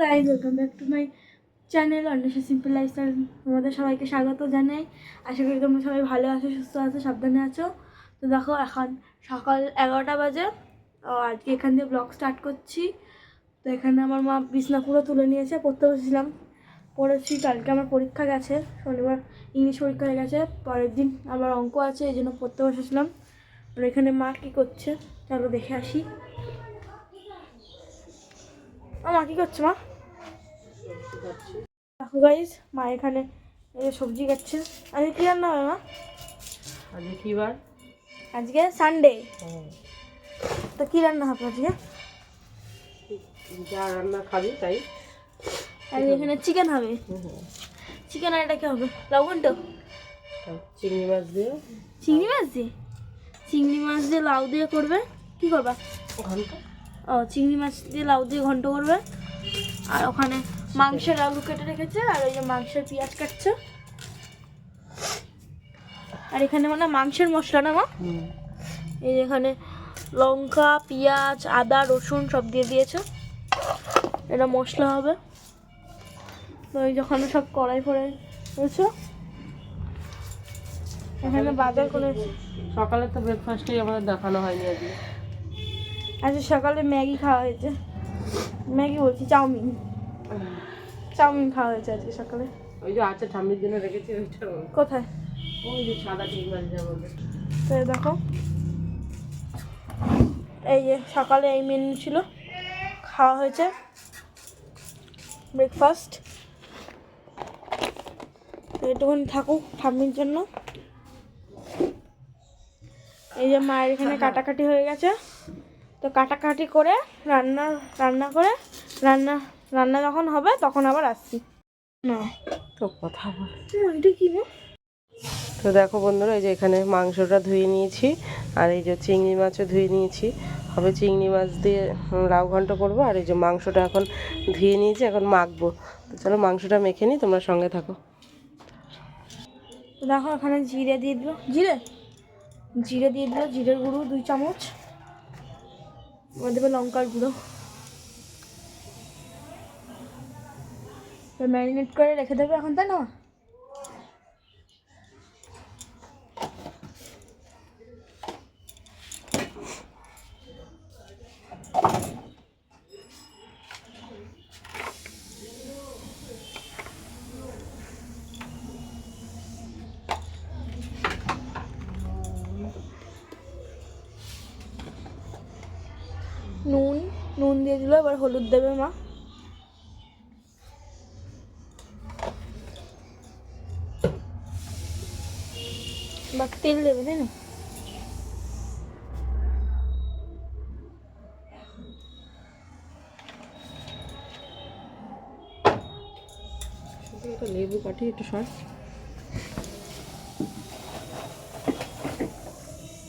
Guys welcome back to my channel Anwesha simple lifestyle তোমাদের সবাইকে স্বাগত জানাই। আশা করি তোমরা সবাই ভালো আছো, সুস্থ আছো, সাবধানে আছো। তো দেখো, এখন সকাল এগারোটা বাজে। আজকে এখান দিয়ে ব্লগ স্টার্ট করছি। তো এখানে আমার মা বিছনা পুরো তুলে নিয়েছে, পড়তে বসেছিলাম। পড়েছি, কালকে আমার পরীক্ষা গেছে, শনিবার ইংলিশ পরীক্ষা হয়ে গেছে। পরের দিন আমার অঙ্ক আছে, এই জন্য পড়তে বসেছিলাম। আর এখানে মা কী করছে, চলো দেখে আসি। মা কী করছে, মা? দেখো গাইজ মা এখানে সবজি কাটছে আজকে কী রান্না হবে মা? আজকে কি বার? আজকে সানডে তো কী রান্না হবে আজকে? যা রান্না খাবি তাই। আজকে এখানে চিকেন হবে। চিকেন আর এটা কি হবে? লবণ তো? চিংড়ি মাছ দিয়ে। চিংড়ি মাছ দিয়ে? চিংড়ি মাছ দিয়ে লাউ দিয়ে করবে? কি করবা? ঘণ্টা? ও চিংড়ি মাছ দিয়ে লাউ দিয়ে ঘন্ট করবে? আর ওখানে মাংসের আলু কেটে রেখেছে আর ওই যে মাংসের পেঁয়াজ কাটছে। আর এখানে মানে মাংসের মশলা না মা? এই যে এখানে লঙ্কা পেঁয়াজ আদা রসুন সব দিয়ে দিয়েছে। এটা মশলা হবে। তো ওই যখন সব কড়াই ফড়াই রয়েছে। এখানে বাজার করে সকালে তো ব্রেকফাস্টেই আমাদের দেখানো হয়নি আজকে। আজকে সকালে ম্যাগি খাওয়া হয়েছে। ম্যাগি বলছি চাউমিন। চাউমিন খাওয়া হয়েছে আজকে সকালে। ওই যে আছে ঠাম্মির জন্য রেখেছি ওইটা কোথায়? ওই যে সাদা বলবে তো দেখো। এই যে সকালে এই মেনু ছিল। খাওয়া হয়েছে। ব্রেকফাস্ট এইটুকুনি থাকুক ঠাম্মির জন্য। এই যে মায়ের এখানে কাটাকাটি হয়ে গেছে। তো কাটাকাটি করে রান্না রান্না করে রান্না রান্না যখন হবে তখন আবার আসছি। না তো কথা বল। এটা কি না তো দেখো বন্ধুরা এই যে এখানে মাংসটা ধুয়ে নিয়েছি আর এই যে চিংড়ি মাছও ধুয়ে নিয়েছি। হবে চিংড়ি মাছ দিয়ে লাউ ঘন্ট করব আর এই যে মাংসটা এখন ধুয়ে নিয়েছি এখন মাখবো। তো চলো মাংসটা মেখে নিই তোমরা সঙ্গে থাকো। তো দেখো এখানে জিরে দিয়ে দিল। জিরে? জিরে দিয়ে দিল জিরের গুঁড়ো দুই চামচ। দেবে লঙ্কার গুঁড়ো। ম্যারিনেট করে রেখে দেবে এখন তাই না? নুন নুন দিয়ে দিল, এবার হলুদ দেবে মা। বা তেল দেবে তাই না একটা লেবু কাটি একটু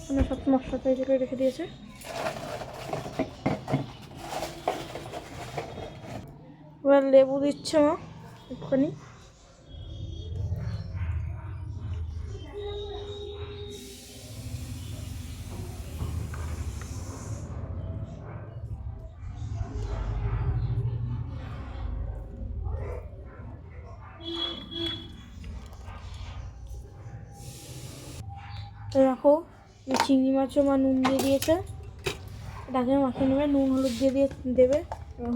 মানে সব মশলা তৈরি করে রেখে দিয়েছে এবার লেবু দিচ্ছে মা একটুখানি তো দেখো এই চিংড়ি মাছও মা নুন দিয়ে দিয়েছে। এটাকে মাখিয়ে নেবে নুন হলুদ দিয়ে দিয়ে দেবে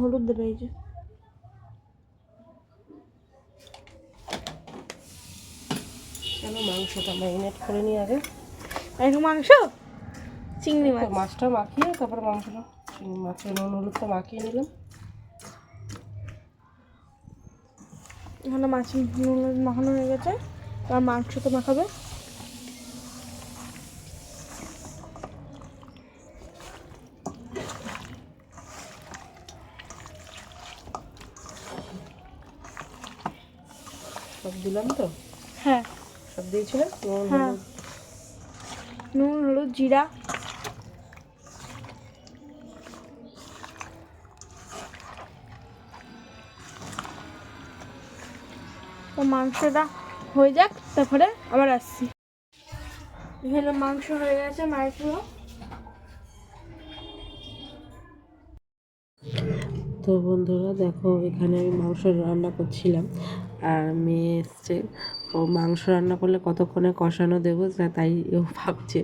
হলুদ দেবে এই যে। মাংসটা ম্যারিনেট করে নিই আগে। একটু মাংস? চিংড়ি মাছ। মাছটা মাখিয়ে তারপর মাংসটা চিংড়ি মাছের নুন হলুদটা মাখিয়ে নিলাম। এখানে মাছ নুন মাখানো হয়ে গেছে আর মাংস তো মাখাবে। সব দিলাম তো? হ্যাঁ। সব দিয়েছিলাম? নুন হ্যাঁ। হলুদ? নুন হলুদ জিরা। তো মাংসটা হয়ে যাক তারপরে আবার আসছি। এখানে মাংস হয়ে গেছে মায়ের পুরো তো বন্ধুরা দেখো, এখানে আমি মাংস রান্না করছিলাম। আর মেয়ে এসছে। ও মাংস রান্না করলে কতক্ষণে কষানো দেবো তাই ও ভাবছে।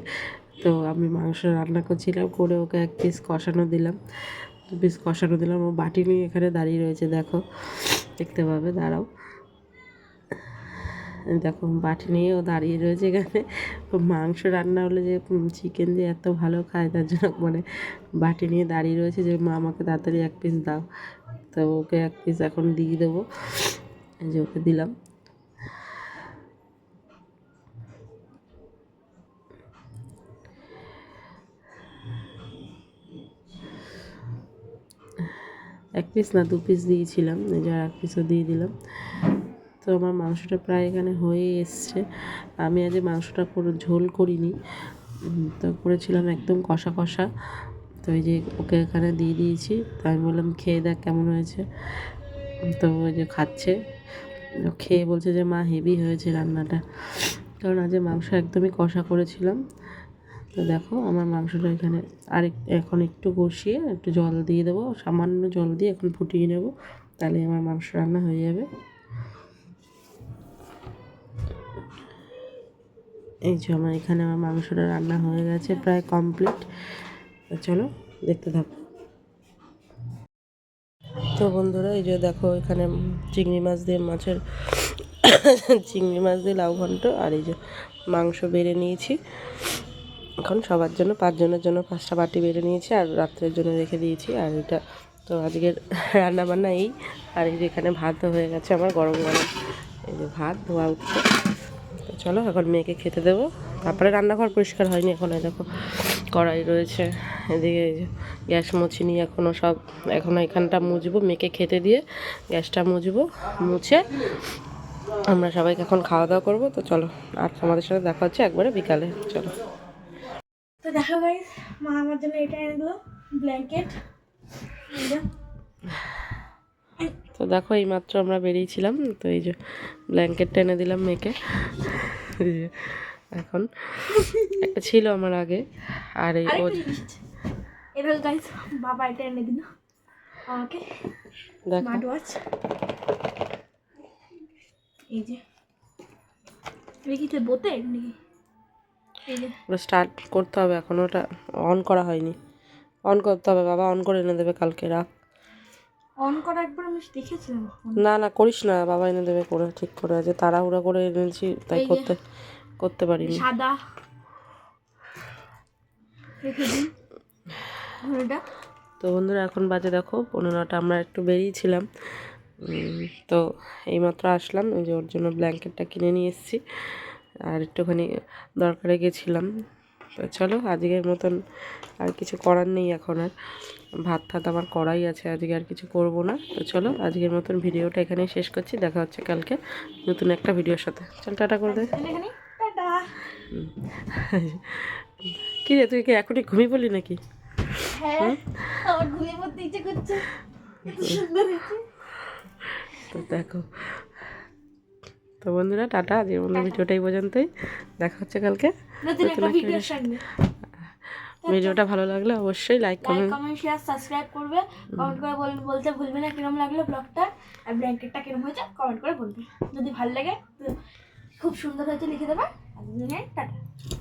তো আমি মাংস রান্না করছিলাম, করে ওকে এক পিস কষানো দিলাম। দু পিস কষানো দিলাম। ও বাটি নিয়ে এখানে দাঁড়িয়ে রয়েছে, দেখো। দেখতে পাবে, দাঁড়াও। দেখো, বাটি নিয়েও দাঁড়িয়ে রয়েছে এখানে। মাংস রান্না হলে যে চিকেন দিয়ে এত ভালো খায়, তার জন্য মানে বাটি নিয়ে দাঁড়িয়ে রয়েছে যে, মা, আমাকে তাড়াতাড়ি এক পিস দাও। তো ওকে এক পিস এখন দিয়ে দেবো। যে ওকে দিলাম। এক পিস না, দু পিস দিয়েছিলাম। এই যে এক পিসও দিয়ে দিলাম। তো আমার মাংসটা প্রায় এখানে হয়ে এসছে। আমি আজ মাংসটা পুরো ঝোল করিনি। তো করেছিলাম একদম কষা কষা। তো এই যে ওকে এখানে দিয়ে দিয়েছি। তো আমি বললাম, খেয়ে দেখ কেমন হয়েছে। তো ওই যে খাচ্ছে। খেয়ে বলছে যে, মা, হেভি হয়েছে রান্নাটা। কারণ আজ মাংস একদমই কষা করেছিলাম। তো দেখো, আমার মাংসটা এখানে আর এখন একটু কষিয়ে একটু জল দিয়ে দেবো। সামান্য জল দিয়ে এখন ফুটিয়ে নেব। তাহলে আমার মাংস রান্না হয়ে যাবে। এই যে আমার এখানে আমার মাংসটা রান্না হয়ে গেছে, প্রায় কমপ্লিট চলো, দেখতে থাকো। তো বন্ধুরা, এই যে দেখো, এখানে চিংড়ি মাছ দিয়ে মাছের চিংড়ি মাছ দিয়ে লাউ ঘন্ট, আর এই যে মাংস বেড়ে নিয়েছি। এখন সবার জন্য, পাঁচজনের জন্য পাঁচটা বাটি বেড়ে নিয়েছি, আর রাত্রের জন্য রেখে দিয়েছি। আর এটা তো আজকের রান্না বান্না এই। আর এই যে এখানে ভাত হয়ে গেছে আমার গরম গরম। এই যে ভাত, ধোয়া উঠছে। চলো এখন মেয়েকে খেতে দেবো। তারপরে রান্নাঘর পরিষ্কার হয়নি এখন দেখো কড়াই রয়েছে। এদিকে এই যে গ্যাস মুছিনি এখনও সব। এখনও এখানটা মুছবো মেয়েকে খেতে দিয়ে গ্যাসটা মুছবো মুছে আমরা সবাইকে এখন খাওয়া দাওয়া করব। তো চলো আর তোমাদের সাথে দেখা হচ্ছে একবারে বিকালে। চলো। তো দেখো গাইস মা আমার জন্য এটা এনে দিল ব্ল্যাঙ্কেট তো দেখো এইমাত্র আমরা বেরিয়েছিলাম। তো এই যে ব্ল্যাঙ্কেটটা এনে দিলাম মেয়েকে। এখন একটা ছিল আমার আগে। আর এই ও এটা গাইস বাবা এটা এনে দিল। আমাকে স্মার্ট ওয়াচ এই যে। কি বোতে নাকি? ওটা স্টার্ট করতে হবে এখন ওটা অন করা হয়নি। অন করতে হবে বাবা অন করে এনে দেবে কালকে রাখ। অন করা একবার আমি দেখেছিলাম না না করিস না বাবা এনে দেবে করে ঠিক করে আছে তাড়াহুড়া করে এনেছি তাই করতে করতে পারিনি। সাদা। রেখে দিন। তো বন্ধুরা এখন বাজে দেখো পনেরোটা আমরা একটু বেরিয়েছিলাম। তো এইমাত্র আসলাম এই যে ওর জন্য ব্ল্যাঙ্কেটটা কিনে নিয়ে এসেছি। আর একটুখানি দরকারে গেছিলাম। তো চলো আজকের মতন আর কিছু করার নেই এখন আর। ভাত টাত আমার করাই আছে আজকে আর কিছু করব না। তো চলো আজকের মতন ভিডিওটা এখানেই শেষ করছি। দেখা হচ্ছে কালকে নতুন একটা ভিডিওর সাথে। চল টাটা করে দে। কী রে তুই কি এখনই ঘুমিয়ে পড়লি নাকি? হ্যাঁ আমার ঘুমিয়ে পড়তে ইচ্ছে করছে। এত সুন্দর হয়েছে। তো দেখো তো বন্ধুরা টাটা। আজকের মতো ভিডিওটা এই পর্যন্তই। দেখা হচ্ছে কালকে। ভিডিওটা ভালো লাগলে অবশ্যই like comment comment share subscribe করবে। কমেন্ট করে বল- বলতে ভুলবে না কিরম লাগল ব্লগটা আর ব্ল্যাঙ্কেটটা কিরম হয়েছে কমেন্ট করে বলবে। যদি ভালো লাগে খুব সুন্দর হয়েছে লিখে দেবে। আর টাটা।